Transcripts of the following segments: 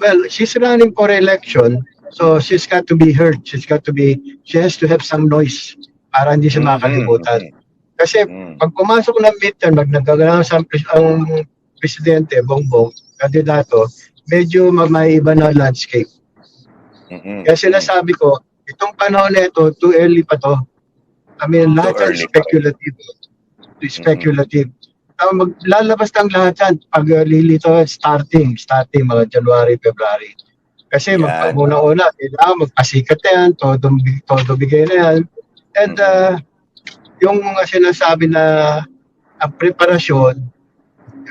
Well, she's running for election, so she's got to be heard. She's got to be, she has to have some noise para hindi siya makakalimutan. Kasi Mm. pag pumasok ng midterm, mag nagkagalaw sa ang presidente, Bongbong, kandidato, medyo ma- may iba na landscape. Mm-mm. Kaya sinasabi ko, itong panahon na ito, too early pa to. I mean, lahat yan speculative. Speculative. Uh, maglalabas ng lahat yan pag uh, lilito starting, starting mga January, February. Kasi Yan. mag, una-una, kailangan magpasikat yan, todo, todo bigay na yan. And uh, yung mga sinasabi na ang preparasyon,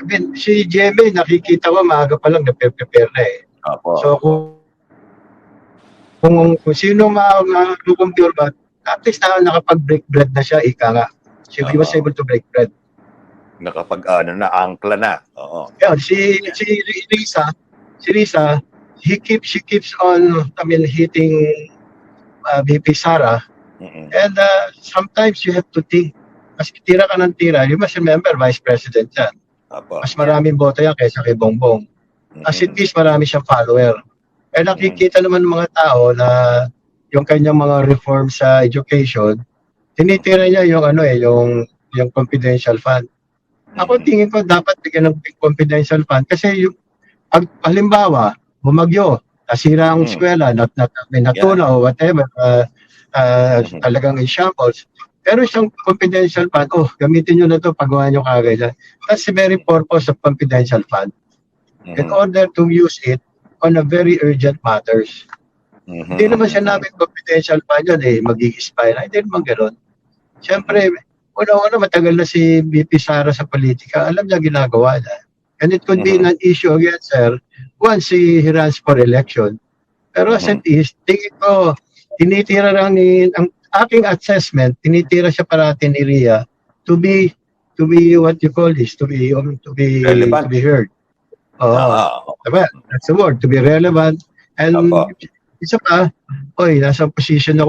I mean, si Jemmy, nakikita ko maaga pa lang na-prepare na eh. Opo. So kung kung, kung sino ma-compure ba, at least na nakapag-break bread na siya, ika nga. She he was able to break bread. Nakapag, ano na, angkla na. Oo. Yun, si, si Risa, si Risa, he keeps, she keeps on, I mean, hitting uh, VP Sara. Mm-mm. And uh, sometimes you have to think, mas tira ka ng tira, you must remember, Vice President yan. Opo. Mas maraming boto yan kaysa kay Bongbong. As it is, marami siyang follower. Eh nakikita naman ng mga tao na yung kanyang mga reform sa education, tinitira niya yung ano eh, yung yung confidential fund. Ako tingin ko dapat bigyan ng confidential fund kasi yung pag halimbawa, bumagyo, nasira ang Mm. eskwela, nat, nat, may natula o whatever, uh, uh, Mhm. talagang in shambles. Pero isang confidential fund, oh, gamitin nyo na to, pagawa nyo kagad. That's the very purpose of confidential fund in Mhm. order to use it on a very urgent matters. Mhm. Hindi naman siya namin confidential pa yan eh, mag-i-spy na. Hindi naman gano'n. Siyempre, una-una matagal na si BP Sara sa politika, alam niya ginagawa niya. And it could be Mhm. an issue again, sir, once he runs for election. Pero as it is, tingin ko, tinitira lang ni, ang aking assessment, tinitira siya parati ni Ria to be, to be what you call this, to be, um, to be, Relevant. to be heard. Oo. Ah, Diba? That's the word, to be relevant. And Apo. isa pa, oy, nasa position ako